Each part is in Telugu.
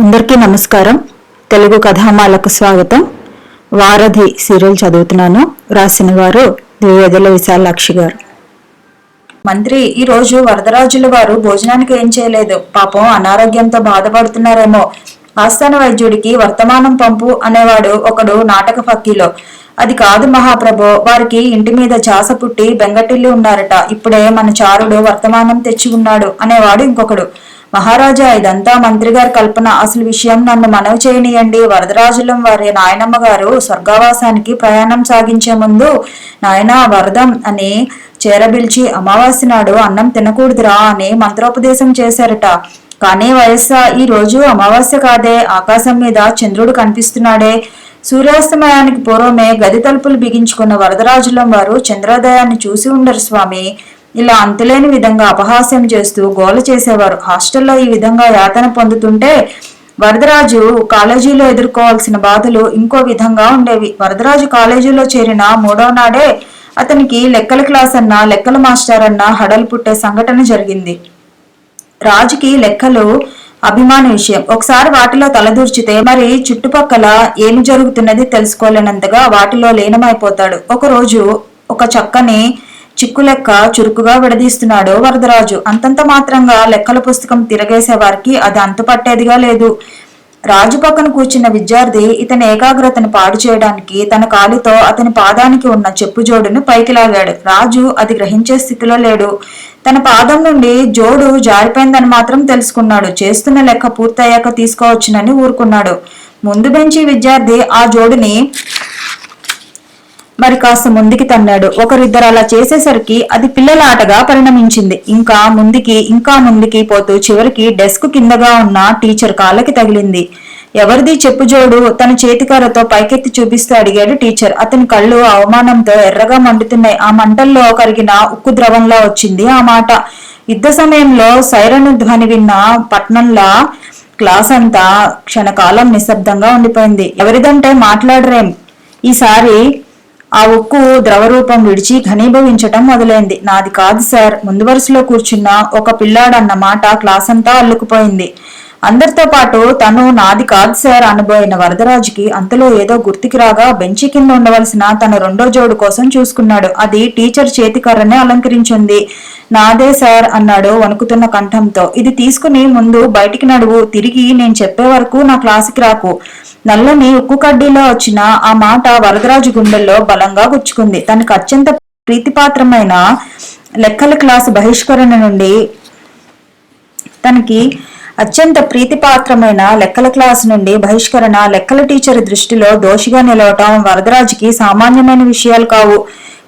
అందరికీ నమస్కారం. తెలుగు కథామాలకు స్వాగతం. వారధి సీరియల్ చదువుతున్నాను. రాసిన వారు దేవేదల విశాలాక్షి గారు. మంత్రి ఈరోజు వరదరాజుల వారు భోజనానికి ఏం చేయలేదు. పాపం అనారోగ్యంతో బాధపడుతున్నారేమో. ఆస్థాన వైద్యుడికి వర్తమానం పంపు అనేవాడు ఒకడు నాటక ఫక్కీలో. అది కాదు మహాప్రభో వారికి ఇంటి మీద చాస పుట్టి బెంగటిల్లి ఉన్నారట. ఇప్పుడే మన చారుడు వర్తమానం తెచ్చి ఉన్నాడు అనేవాడు ఇంకొకడు. మహారాజా ఇదంతా మంత్రి గారి కల్పన. అసలు విషయం నన్ను మనవి చేయనియండి. వరదరాజులం వారి నాయనమ్మ గారు స్వర్గావాసానికి ప్రయాణం సాగించే ముందు నాయనా వరదం అని చేరబిల్చి అమావాస్య నాడు అన్నం తినకూడదురా అని మంత్రోపదేశం చేశారట. కానీ వయస్సా ఈ రోజు అమావాస్య కాదే. ఆకాశం మీద చంద్రుడు కనిపిస్తున్నాడే. సూర్యాస్తమయానికి పూర్వమే గది తలుపులు బిగించుకున్న వరదరాజులం వారు చంద్రోదయాన్ని చూసి ఉండరు స్వామి. ఇలా అంతులేని విధంగా అపహాస్యం చేస్తూ గోల చేసేవారు. హాస్టల్లో ఈ విధంగా యాతన పొందుతుంటే వరదరాజు కాలేజీలో ఎదుర్కోవాల్సిన బాధలు ఇంకో విధంగా ఉండేవి. వరదరాజు కాలేజీలో చేరిన మూడో నాడే అతనికి లెక్కల క్లాస్ అన్న లెక్కల మాస్టర్ అన్న హడలు పుట్టే సంఘటన జరిగింది. రాజుకి లెక్కలు అభిమాన విషయం. ఒకసారి వాటిలో తలదూర్చితే మరి చుట్టుపక్కల ఏమి జరుగుతున్నది తెలుసుకోలేనంతగా వాటిలో లీనమైపోతాడు. ఒకరోజు ఒక చక్కని చిక్కు లెక్క చురుకుగా విడదీస్తున్నాడు వరదరాజు. అంతంత మాత్రంగా లెక్కల పుస్తకం తిరగేసే వారికి అది అంతుపట్టేదిగా లేదు. రాజు పక్కన కూర్చున్న విద్యార్థి ఇతని ఏకాగ్రతను పాడు చేయడానికి తన కాలితో అతని పాదానికి ఉన్న చెప్పు జోడును పైకి లాగాడు. రాజు అది గ్రహించే స్థితిలో లేడు. తన పాదం నుండి జోడు జారిపోయిందని మాత్రం తెలుసుకున్నాడు. చేస్తున్న లెక్క పూర్తయ్యాక తీసుకోవచ్చునని ఊరుకున్నాడు. ముందు బెంచి విద్యార్థి ఆ జోడుని మరి కాస్త ముందుకి తన్నాడు. ఒకరిద్దరు అలా చేసేసరికి అది పిల్లల ఆటగా పరిణమించింది. ఇంకా ముందుకి ఇంకా ముందుకి పోతూ చివరికి డెస్క్ కిందగా ఉన్న టీచర్ కాళ్ళకి తగిలింది. ఎవరిది చెప్పు జోడు? తన చేతికారతో పైకెత్తి చూపిస్తూ అడిగాడు టీచర్. అతని కళ్ళు అవమానంతో ఎర్రగా మండుతున్నాయి. ఆ మంటల్లో కరిగిన ఉక్కు ద్రవంలా వచ్చింది ఆ మాట. యుద్ధ సమయంలో సైరన్ ధ్వని విన్న పట్నంలా క్లాస్ అంతా క్షణకాలం నిశ్శబ్దంగా ఉండిపోయింది. ఎవరిదంటే మాట్లాడరేం? ఈసారి ఆ ఉక్కు ద్రవరూపం విడిచి ఘనీభవించటం మొదలైంది. నాది కాదు సార్. ముందు వరుసలో కూర్చున్న ఒక పిల్లాడన్న మాట క్లాస్ అంతా అల్లుకుపోయింది. అందరితో పాటు తను నాది కాదు సార్ అనబోయిన వరదరాజుకి అంతలో ఏదో గుర్తుకి రాగా బెంచి కింద ఉండవలసిన తన రెండో జోడు కోసం చూసుకున్నాడు. అది టీచర్ చేతికర్రనే అలంకరించింది. నాదే సార్ అన్నాడు వణుకుతున్న కంఠంతో. ఇది తీసుకుని ముందు బయటికి నడువు. తిరిగి నేను చెప్పే వరకు నా క్లాసుకి రాకు. నల్లని ఉక్కు కడ్డీలో వచ్చిన ఆ మాట వరదరాజు గుండెల్లో బలంగా గుచ్చుకుంది. తనకు అత్యంత ప్రీతిపాత్రమైన లెక్కల క్లాసు బహిష్కరణ నుండి తనకి అత్యంత ప్రీతిపాత్రమైన లెక్కల క్లాస్ నుండి బహిష్కరణ లెక్కల టీచర్ దృష్టిలో దోషిగా నిలవటం వరదరాజుకి సామాన్యమైన విషయాలు కావు.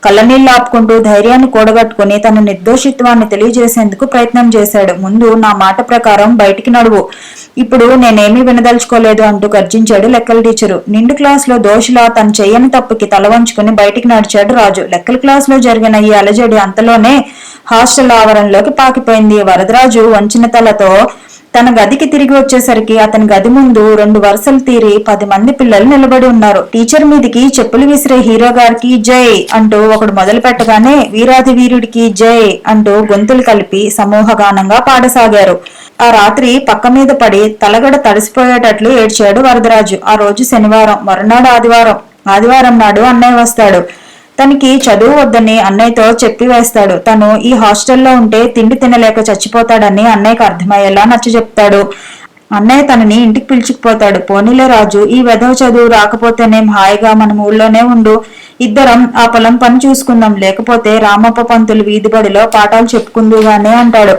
కళ్ళనీళ్ళు ఆపుకుంటూ ధైర్యాన్ని కూడగట్టుకుని తన నిర్దోషిత్వాన్ని తెలియజేసేందుకు ప్రయత్నం చేశాడు. ముందు నా మాట ప్రకారం బయటికి నడువు. ఇప్పుడు నేనేమీ వినదలుచుకోలేదు అంటూ గర్జించాడు లెక్కల టీచరు. నిండు క్లాస్లో దోషిలా తను చెయ్యని తప్పుకి తల వంచుకుని బయటికి నడిచాడు రాజు. లెక్కల క్లాస్లో జరిగిన ఈ అలజడి అంతలోనే హాస్టల్ ఆవరణలోకి పాకిపోయింది. వరదరాజు వంచిన తలతో తన గదికి తిరిగి వచ్చేసరికి అతని గది ముందు రెండు వరుసలు తీరి పది మంది పిల్లలు నిలబడి ఉన్నారు. టీచర్ మీదికి చెప్పులు విసిరే హీరో గారికి జై అంటూ ఒకడు మొదలు పెట్టగానే వీరాది వీరుడికి జై అంటూ గొంతులు కలిపి సమూహగానంగా పాడసాగారు. ఆ రాత్రి పక్క మీద పడి తలగడ తడిసిపోయేటట్లు ఏడ్చాడు వరదరాజు. ఆ రోజు శనివారం మరునాడు ఆదివారం. ఆదివారం నాడు అన్నయ్య వస్తాడు. తనకి చదువు వద్దని అన్నయ్యతో చెప్పి వేస్తాడు. తను ఈ హాస్టల్లో ఉంటే తిండి తినలేక చచ్చిపోతాడని అన్నయ్యకు అర్థమయ్యేలా నచ్చ చెప్తాడు. అన్నయ్య తనని ఇంటికి పిలుచుకుపోతాడు. పోనీలే రాజు ఈ వెధవ చదువు రాకపోతేనేం హాయిగా మనం ఊళ్ళోనే ఉండు. ఇద్దరం ఆ పొలం పని చూసుకుందాం. లేకపోతే రామప్ప పంతులు వీధిబడిలో పాఠాలు చెప్పుకుందుగానే అంటాడు.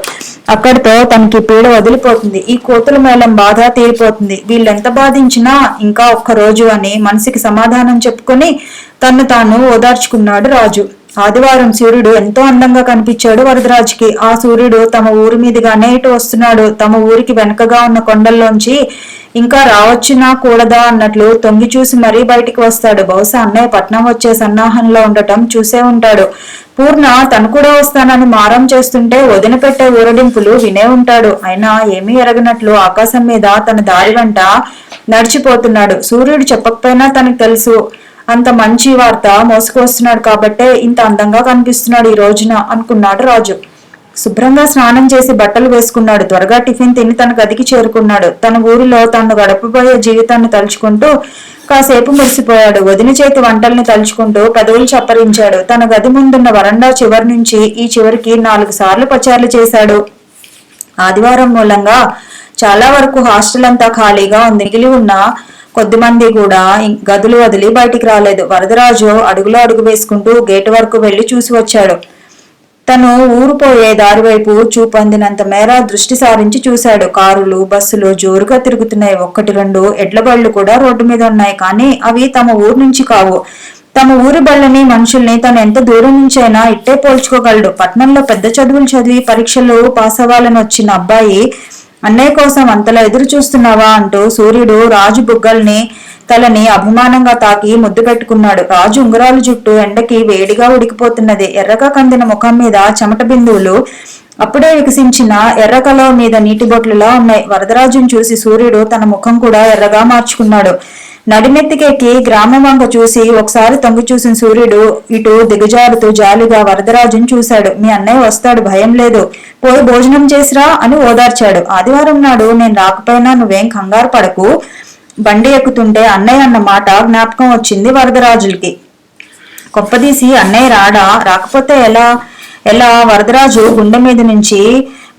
అక్కడితో తనకి పీడ వదిలిపోతుంది. ఈ కోతుల మేళం బాధ తీరిపోతుంది. వీళ్ళెంత బాధించినా ఇంకా ఒక్క రోజు అని మనసుకి సమాధానం చెప్పుకొని తను తాను ఓదార్చుకున్నాడు రాజు. ఆదివారం సూర్యుడు ఎంతో అందంగా కనిపించాడు వరదరాజుకి. ఆ సూర్యుడు తమ ఊరి మీదుగానే ఇటు వస్తున్నాడు. తమ ఊరికి వెనకగా ఉన్న కొండల్లోంచి ఇంకా రావచ్చునా కూడదా అన్నట్లు తొంగి చూసి మరీ బయటికి వస్తాడు. బహుశా అన్నయ్య పట్నం వచ్చే సన్నాహంలో ఉండటం చూసే ఉంటాడు. పూర్ణ తను కూడా వస్తానని మారం చేస్తుంటే వదిన పెట్టే ఊరడింపులు వినే ఉంటాడు. అయినా ఏమీ ఎరగనట్లు ఆకాశం మీద తన దారి వెంట నడిచిపోతున్నాడు. సూర్యుడు చెప్పకపోయినా తనకు తెలుసు. అంత మంచి వార్త మోసుకొస్తున్నాడు కాబట్టే ఇంత అందంగా కనిపిస్తున్నాడు ఈ రోజున అనుకున్నాడు రాజు. శుభ్రంగా స్నానం చేసి బట్టలు వేసుకున్నాడు. త్వరగా టిఫిన్ తిని తన గదికి చేరుకున్నాడు. తన ఊరిలో తను గడపబోయే జీవితాన్ని తలుచుకుంటూ కాసేపు మురిసిపోయాడు. వదిన చేతి వంటల్ని తలుచుకుంటూ పెదవులు చప్పరించాడు. తన గది ముందున్న వరండా చివరి నుంచి ఈ చివరికి నాలుగు సార్లు పచారులు చేశాడు. ఆదివారం మూలంగా చాలా వరకు హాస్టల్ అంతా ఖాళీగా ఉంది. మిగిలి ఉన్న కొద్దిమంది కూడా గదులు వదిలి బయటికి రాలేదు. వరదరాజు అడుగులో అడుగు వేసుకుంటూ గేటు వరకు వెళ్ళి చూసి వచ్చాడు. తను ఊరు పోయే దారి వైపు చూపందినంత మేర దృష్టి సారించి చూశాడు. కారులు బస్సులు జోరుగా తిరుగుతున్నాయి. ఒక్కటి రెండు ఎడ్ల బళ్ళు కూడా రోడ్డు మీద ఉన్నాయి. కానీ అవి తమ ఊరు నుంచి కావు. తమ ఊరి బళ్ళని మనుషుల్ని తను ఎంత దూరం నుంచైనా ఇట్టే పోల్చుకోగలడు. పట్నంలో పెద్ద చదువులు చదివి పరీక్షలు పాస్ అవ్వాలని వచ్చిన అబ్బాయి అన్నయ్య కోసం అంతలా ఎదురు చూస్తున్నావా అంటూ సూర్యుడు రాజు బుగ్గల్ని తలని అభిమానంగా తాకి ముద్దు పెట్టుకున్నాడు. రాజు ఉంగరాలు జుట్టు ఎండకి వేడిగా ఉడికిపోతున్నది. ఎర్రగా కందిన ముఖం మీద చెమట బిందువులు అప్పుడే వికసించిన ఎర్ర కలవ మీద నీటి బొట్లులా ఉన్నాయి. వరదరాజును చూసి సూర్యుడు తన ముఖం కూడా ఎర్రగా మార్చుకున్నాడు. నడిమెత్తికెక్కి గ్రామం వంక చూసి ఒకసారి తొంగి చూసిన సూర్యుడు ఇటు దిగజారుతూ జాలిగా వరదరాజును చూశాడు. మీ అన్నయ్య వస్తాడు భయం లేదు. పోయి భోజనం చేసిరా అని ఓదార్చాడు. ఆదివారం నాడు నేను రాకపోయినా నువ్వేం కంగారు పడకు. బండి ఎక్కుతుంటే అన్నయ్య అన్న మాట జ్ఞాపకం వచ్చింది వరదరాజులకి. కొప్పదీసి అన్నయ్య రాడా? రాకపోతే ఎలా? ఎలా వరదరాజు గుండె మీద నుంచి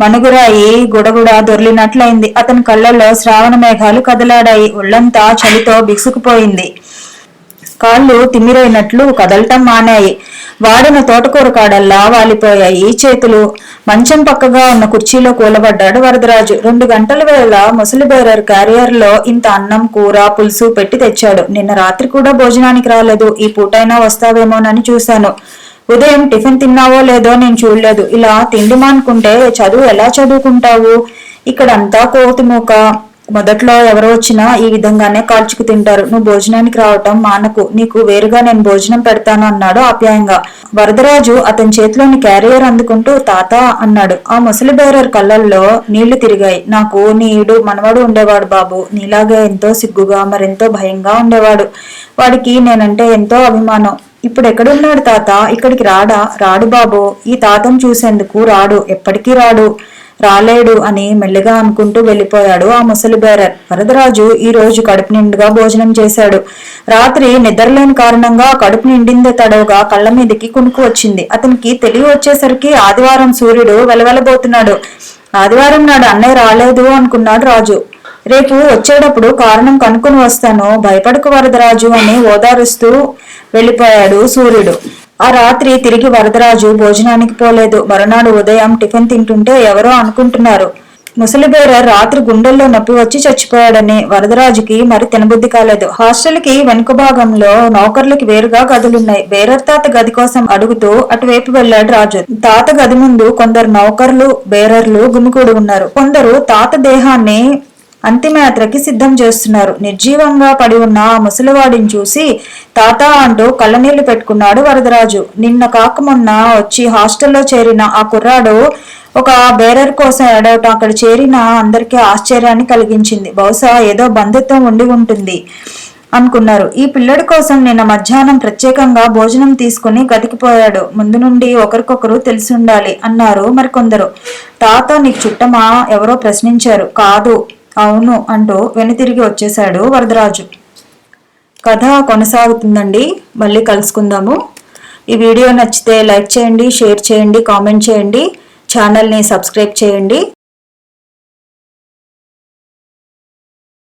మనుగురాయి గుడగుడ దొర్లినట్లయింది. అతని కళ్ళల్లో శ్రావణ మేఘాలు కదలాడాయి. ఒళ్ళంతా చలితో బిగుసుకుపోయింది. కాళ్ళు తిమ్మిరైనట్లు కదలటం మానాయి. వాడిన తోటకూర కాడల్లా వాలిపోయాయి చేతులు. మంచం పక్కగా ఉన్న కుర్చీలో కూలబడ్డాడు వరదరాజు. రెండు గంటల వేళ ముసలి బేరర్ క్యారియర్లో ఇంత అన్నం కూర పులుసు పెట్టి తెచ్చాడు. నిన్న రాత్రి కూడా భోజనానికి రాలేదు. ఈ పూటైనా వస్తావేమోనని చూశాను. ఉదయం టిఫిన్ తిన్నావో లేదో నేను చూడలేదు. ఇలా తిండి మానుకుంటే చదువు ఎలా చదువుకుంటావు? ఇక్కడంతా కోతిమూక మొదట్లో ఎవరు వచ్చినా ఈ విధంగానే కాల్చుకు తింటారు. నువ్వు భోజనానికి రావటం మానకు. నీకు వేరుగా నేను భోజనం పెడతాను అన్నాడు ఆప్యాయంగా. వరదరాజు అతని చేతిలోని క్యారియర్ అందుకుంటూ తాత అన్నాడు. ఆ ముసలి బేరర్ కళ్ళల్లో నీళ్ళు తిరిగాయి. నాకు నీడు మనవడు ఉండేవాడు బాబు. నీలాగే ఎంతో సిగ్గుగా మరెంతో భయంగా ఉండేవాడు. వాడికి నేనంటే ఎంతో అభిమానం. ఇప్పుడు ఎక్కడున్నాడు తాత? ఇక్కడికి రాడా? రాడు బాబు ఈ తాతను చూసేందుకు రాడు. ఎప్పటికీ రాడు. రాలేడు అని మెల్లిగా అనుకుంటూ వెళ్ళిపోయాడు ఆ ముసలి బేరర్. వరదరాజు ఈ రోజు కడుపు నిండుగా భోజనం చేశాడు. రాత్రి నిద్రలేని కారణంగా కడుపు నిండిందే తడవుగా కళ్ళ మీదకి కునుకు వచ్చింది. అతనికి తెలివి వచ్చేసరికి ఆదివారం సూర్యుడు వెలవెలబోతున్నాడు. ఆదివారం నాడు అన్నయ్య రాలేదు అనుకున్నాడు రాజు. రేపు వచ్చేటప్పుడు కారణం కనుక్కొని వస్తాను. భయపడకు వరదరాజు అని ఓదారుస్తూ వెళ్ళిపోయాడు సూర్యుడు. ఆ రాత్రి తిరిగి వరదరాజు భోజనానికి పోలేదు. మరునాడు ఉదయం టిఫిన్ తింటుంటే ఎవరో అనుకుంటున్నారు. ముసలిబేర రాత్రి గుండెల్లో నొప్పి వచ్చి చచ్చిపోయాడని వరదరాజుకి మరి తినబుద్ధి కాలేదు. హాస్టల్కి వెనుక భాగంలో నౌకర్లకి వేరుగా గదులున్నాయి. బేరర్ తాత గది కోసం అడుగుతూ అటువైపు వెళ్ళాడు రాజు. తాత గది ముందు కొందరు నౌకర్లు బేరర్లు గుమికూడి ఉన్నారు. కొందరు తాత దేహాన్ని అంతిమయాత్రకి సిద్ధం చేస్తున్నారు. నిర్జీవంగా పడి ఉన్న ఆ ముసలివాడిని చూసి తాత అంటూ కళ్ళనీళ్ళు పెట్టుకున్నాడు వరదరాజు. నిన్న కాక మొన్న వచ్చి హాస్టల్లో చేరిన ఆ కుర్రాడు ఒక బేరర్ కోసం ఎడవటం అక్కడ చేరిన అందరికీ ఆశ్చర్యాన్ని కలిగించింది. బహుశా ఏదో బంధుత్వం ఉండి ఉంటుంది అనుకున్నారు. ఈ పిల్లడి కోసం నిన్న మధ్యాహ్నం ప్రత్యేకంగా భోజనం తీసుకుని గతికిపోయాడు. ముందు నుండి ఒకరికొకరు తెలిసి ఉండాలి అన్నారు మరికొందరు. తాత నీకు చుట్టమా? ఎవరో ప్రశ్నించారు. కాదు. అవును అంటూ వెనుతిరిగి వచ్చేశాడు వరదరాజు. కథ కొనసాగుతుందండి. మళ్ళీ కలుసుకుందాము. ఈ వీడియో నచ్చితే లైక్ చేయండి షేర్ చేయండి కామెంట్ చేయండి. ఛానల్ని సబ్స్క్రైబ్ చేయండి.